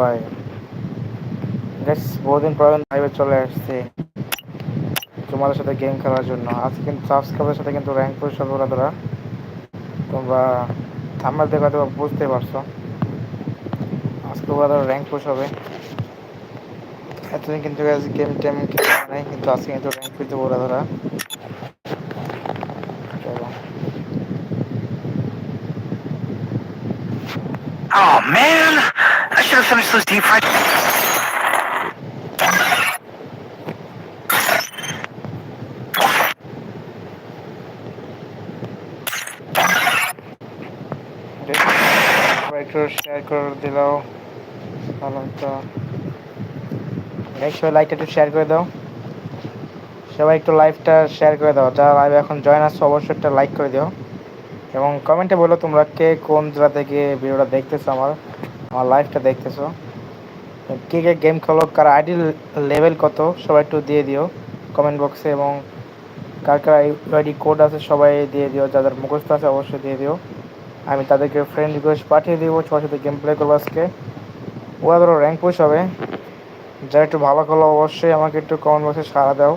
ভাই বেশ বহুদিন পর লাইভে চলে আসছি। তোমাদের সাথে গেম খেলার জন্য। আজকে কিন্তু সাবস্ক্রাইবের সাথে কিন্তু র্যাঙ্ক হবে ওরা তোরা। তোমরা থাম্বাল দেখে হয়তো বুঝতে পারছ। আজকে ওরা তোরা র্যাঙ্ক পুশ হবে। এতদিন কিন্তু গেম টেম খেলা নাই কিন্তু আজকে কিন্তু র্যাঙ্ক পুশ ওরা চলো। Oh man, Finished those deep fried. সবাই একটু। শেয়ার করে দিলাও ভালো তো লাইকটা একটু শেয়ার করে দাও। সবাই একটু শেয়ার করে দাও। এখন জয়েন অবশ্যই একটা লাইক করে দিও। এবং কমেন্টে বলো তোমরা কে কোন জেলা থেকে ভিডিওটা দেখতেছো আমার। আমার লাইফটা দেখতেছো। কে কে গেম খেলো, কার আইডি লেভেল কত, সবাই একটু দিয়ে দিও কমেন্ট বক্সে এবং কার কার আইডি কোড আছে, সবাই দিয়ে দিও। যাদের মুখস্থ আছে, অবশ্যই দিয়ে দিও। আমি তাদেরকে ফ্রেন্ড রিকোয়েস্ট পাঠিয়ে দিব, সবার সাথে গেম প্লে করব আজকে। ধরো র্যাঙ্ক পুশ হবে। যারা একটু ভালো খেলো, অবশ্যই আমাকে একটু কমেন্ট বক্সে সাড়া দাও।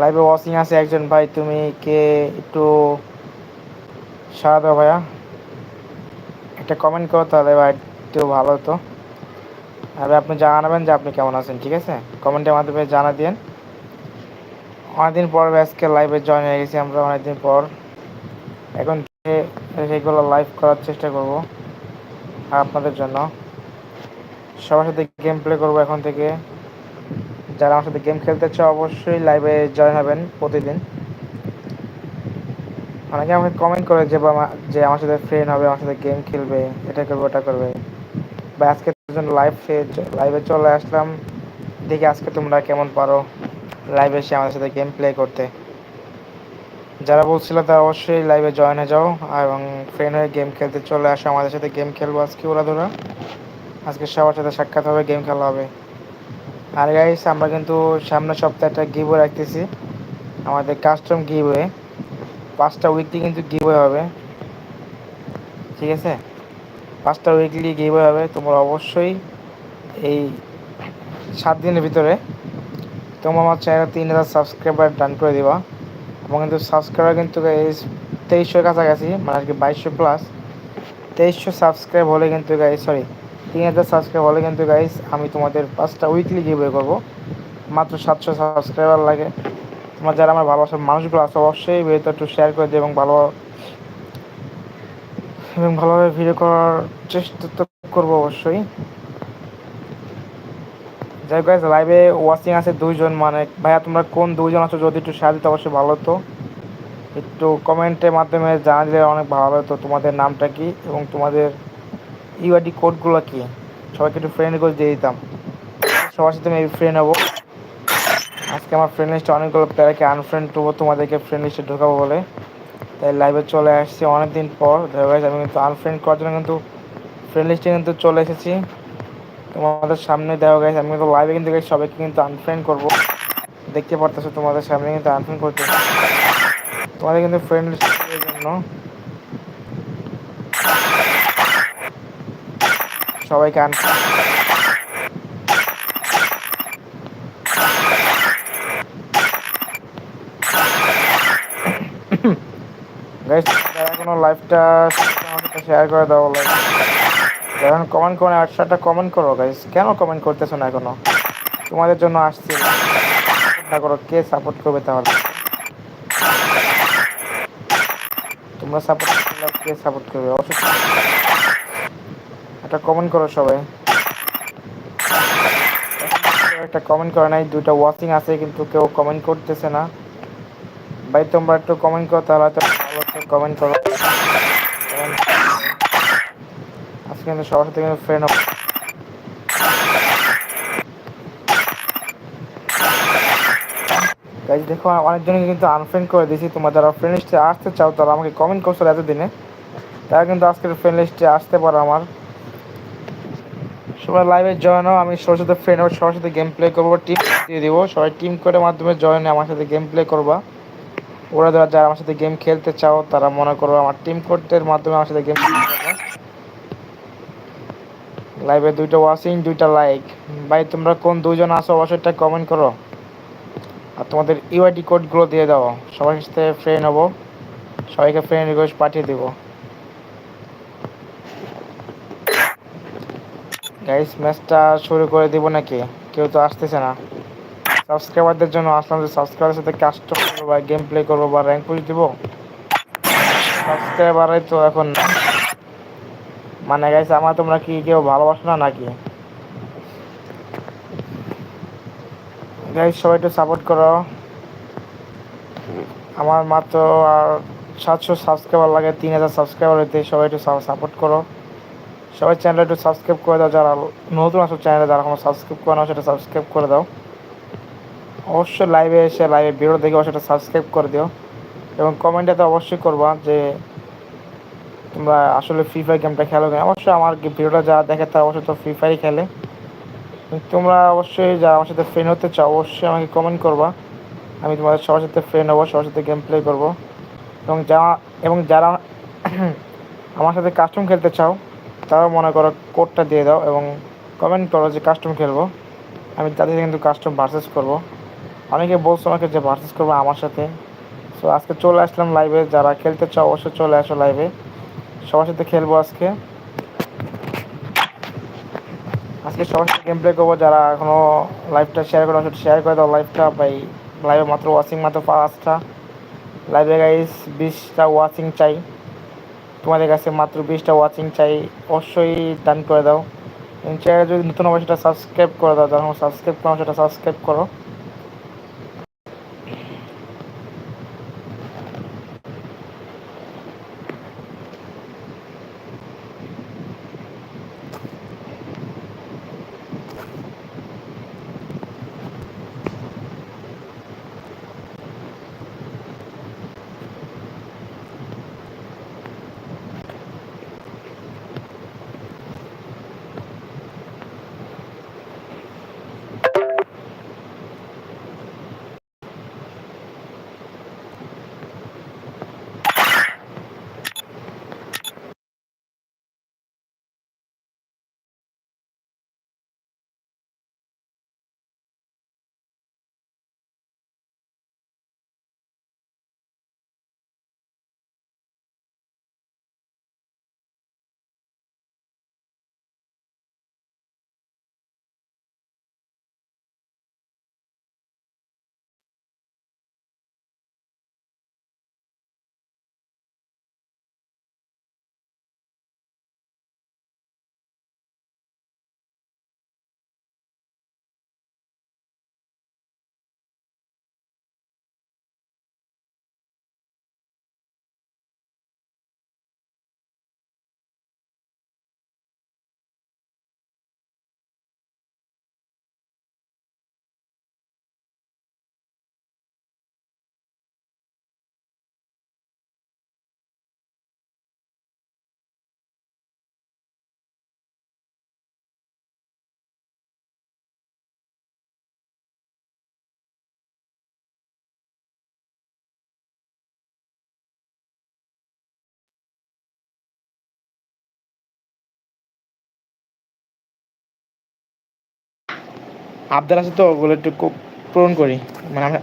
লাইভে ওয়াচিং আছে একজন ভাই, তুমি কে একটু সাড়া দাও ভাইয়া। একটা কমেন্ট করো তাহলে ভাই, একটু ভালো হতো। তাহলে আপনি জানাবেন যে আপনি কেমন আছেন, ঠিক আছে? কমেন্টের মাধ্যমে জানা দিন অনেকদিন পর আজকে লাইভে জয়েন হয়ে গেছি আমরা, অনেকদিন পর। এখন সেগুলো লাইভ করার চেষ্টা করব আপনাদের জন্য। সবার সাথে গেম প্লে করব এখন থেকে। যারা আমার সাথে গেম খেলতে চাও, অবশ্যই লাইভে জয়েন হবেন প্রতিদিন। অনেকে আমাকে কমেন্ট করে যে যে আমার সাথে ফ্রেন্ড হবে, আমার সাথে গেম খেলবে, এটা করবে, ওটা করবে। বা আজকে জন্য লাইভ লাইভে চলে আসলাম। দেখি আজকে তোমরা কেমন পারো লাইভে এসে আমাদের সাথে গেম প্লে করতে। যারা বলছিল তারা অবশ্যই লাইভে জয়েন হয়ে যাও এবং ফ্রেন্ড হয়ে গেম খেলতে চলে আসো। আমাদের সাথে গেম খেলব আজকে ওরা ধরা আজকে সবার সাথে সাক্ষাৎ হবে গেম খেলা হবে। আর গাইস আমরা কিন্তু সামনের সপ্তাহে একটা গিভওয়ে রাখতেছি। আমাদের কাস্টম গিভওয়ে পাঁচটা উইকলি কিন্তু গিভওয়ে হবে। ঠিক আছে? পাঁচটা উইকলি গিভওয়ে হবে। তোমরা অবশ্যই এই সাত দিনের ভিতরে তোমরা আমার চ্যানেল তিন হাজার সাবস্ক্রাইবার ডান করে দিবা। এবং কিন্তু সাবস্ক্রাইবার কিন্তু তেইশশোর কাছাকাছি মানে আর কি বাইশশো প্লাস তেইশশো সাবস্ক্রাইব হলে কিন্তু গাইস সরি তিন হাজার সাবস্ক্রাইব হলে কিন্তু গাইস আমি তোমাদের পাঁচটা উইকলি গিভওয়ে করব। মাত্র সাতশো সাবস্ক্রাইবার লাগে। তোমার যারা আমার ভালোবাসার মানুষগুলো আছে, অবশ্যই ভিডিওটা একটু শেয়ার করে দিও এবং ভালো এবং ভালোভাবে ভিডিও করার চেষ্টা তো করব অবশ্যই। যাই গাইজ লাইভে ওয়াচিং আছে দুইজন মানে ভাইয়া তোমরা কোন দুইজন আছো যদি একটু শেয়ার দিতে অবশ্যই ভালো হতো। একটু কমেন্টের মাধ্যমে জানা দিলে অনেক ভালো হতো তোমাদের নামটা কি এবং তোমাদের ইউআইডি কোডগুলো কি? সবাইকে একটু ফ্রেন্ড করে দিয়ে দিতাম। সবার সাথে আমি ফ্রেন্ড হব। আজকে আমার ফ্রেন্ড লিস্টে অনেকগুলো প্লেয়ারকে আনফ্রেন্ড করব, তোমাদেরকে ফ্রেন্ড লিস্টে ঢোকাবো বলে। তাই লাইভে চলে আসছি অনেকদিন পর। আমি কিন্তু আনফ্রেন্ড করার জন্য কিন্তু ফ্রেন্ড লিস্টে কিন্তু চলে এসেছি। তোমাদের সামনে দেওয়া গেছে, আমি কিন্তু লাইভে কিন্তু সবাইকে কিন্তু আনফ্রেন্ড করব। দেখতে পারতেছো, তোমাদের সামনে কিন্তু আনফ্রেন্ড করতে তোমাদের কিন্তু ফ্রেন্ড লিস্টের জন্য সবাইকে আনফ্রেন্ড গাইস এখনও লাইভটা শেয়ার করে দাও লাইক যারা কমেন্ট করে আটশোটা কমেন্ট করো গাইস কেন কমেন্ট করতেছো না এখনও? তোমাদের জন্য আসছি। না করো, কে সাপোর্ট করবে তাহলে? তোমরা সাপোর্ট করলে কে সাপোর্ট করবে? অবশ্যই একটা কমেন্ট করো সবাই। একটা কমেন্ট করে নাই, দুইটা ওয়াচিং আছে, কিন্তু কেউ কমেন্ট করতেছে না। ভাই, তোমরা একটু কমেন্ট করো, তাহলে হয়তো ভালো কমেন্ট করো। আজকে কিন্তু সবার সাথে কিন্তু ফ্রেন্ড গাইজ দেখো, অনেকজনকে কিন্তু আনফ্রেন্ড করে দিয়েছি। তোমার যারা ফ্রেন্ড লিস্টে আসতে চাও, তারা আমাকে কমেন্ট করছ এতদিনে। তারা কিন্তু আজকের ফ্রেন্ড লিস্টে আসতে পারো আমার। সবাই লাইভে জয়েন হও, আমি সবার সাথে ফ্রেন্ড হব, সবার সাথে গেম প্লে করব টিম দিয়ে দিব। সবাই টিম করে মাধ্যমে জয়েন আমার সাথে গেম প্লে করবা। ওরা যারা যারা আমার সাথে গেম খেলতে চাও, তারা মনে করো আমার টিম কোডের মাধ্যমে আমার সাথে গেম লাইভে দুইটা ওয়াচিং দুইটা লাইক ভাই, তোমরা কোন দুইজন আছো, অবশ্যই একটা কমেন্ট করো। আর তোমাদের ইউআইডি কোডগুলো দিয়ে দাও। সবার সাথে ফ্রেন্ড হব। সবাইকে ফ্রেন্ড রিকোয়েস্ট পাঠিয়ে দিব। গাইস ম্যাচটা শুরু করে দিব নাকি? কেউ তো আসতেছে না। সাবস্ক্রাইবারদের জন্য আসলাম যে সাবস্ক্রাইবারের সাথে কাস্টম করব বা গেম প্লে করব বা র্যাঙ্ক পুশ দিব। সাবস্ক্রাইবারে তো এখন মানে গাইস আমার তোমরা কি কেউ ভালোবাসো না নাকি? গাইস সবাই একটু সাপোর্ট করো। আমার মাত্র আর সাতশো সাবস্ক্রাইবার লাগে, তিন হাজার সাবস্ক্রাইবার হইতে সবাই একটু সাপোর্ট করো। সবাই চ্যানেলটা একটু সাবস্ক্রাইব করে দাও, যারা নতুন আসো চ্যানেলে যারা এখনও সাবস্ক্রাইব করে নাও সেটা সাবস্ক্রাইব করে দাও। অবশ্যই লাইভে এসে লাইভে ভিডিও দেখে সেটা সাবস্ক্রাইব করে দিও। এবং কমেন্টে তো অবশ্যই করবা যে, তোমরা আসলে ফ্রি ফায়ার গেমটা খেলো কিনা। অবশ্যই আমার ভিডিওটা যারা দেখে তারা অবশ্যই তো ফ্রি ফায়ারই খেলে। তোমরা অবশ্যই যারা আমার সাথে ফ্রেন্ড হতে চাও, অবশ্যই আমাকে কমেন্ট করবা। আমি তোমাদের সবার সাথে ফ্রেন্ড হব, সবার সাথে গেম প্লে করব। এবং যারা এবং যারা আমার সাথে কাস্টম খেলতে চাও, তারাও মনে করো কোডটা দিয়ে দাও এবং কমেন্ট করো যে কাস্টম খেলব। আমি তাদের কিন্তু কাস্টম ভার্সেস করব। অনেকে বলছো আমাকে যে ভার্সেস করব আমার সাথে? সো আজকে চলে আসলাম লাইভে যারা খেলতে চাও, অবশ্যই চলে আসো লাইভে সবার সাথে খেলব আজকে। আজকে সবার সাথে গেম প্লে করব। যারা এখনও লাইভটা শেয়ার করে শেয়ার করে দাও লাইভটা বাই লাইভে মাত্র ওয়াচিং মাত্র পাঁচটা। লাইভে গাইস বিশটা ওয়াচিং চাই। তোমাদের কাছে মাত্র বিশটা ওয়াচিং চাই। অবশ্যই দান করে দাও। চ্যানেল যদি নতুন সেটা সাবস্ক্রাইব করে দাও। যখন সাবস্ক্রাইব করো সেটা সাবস্ক্রাইব করো। আবদার আছে তো ওগুলো একটু পূরণ করি। মানে আমরা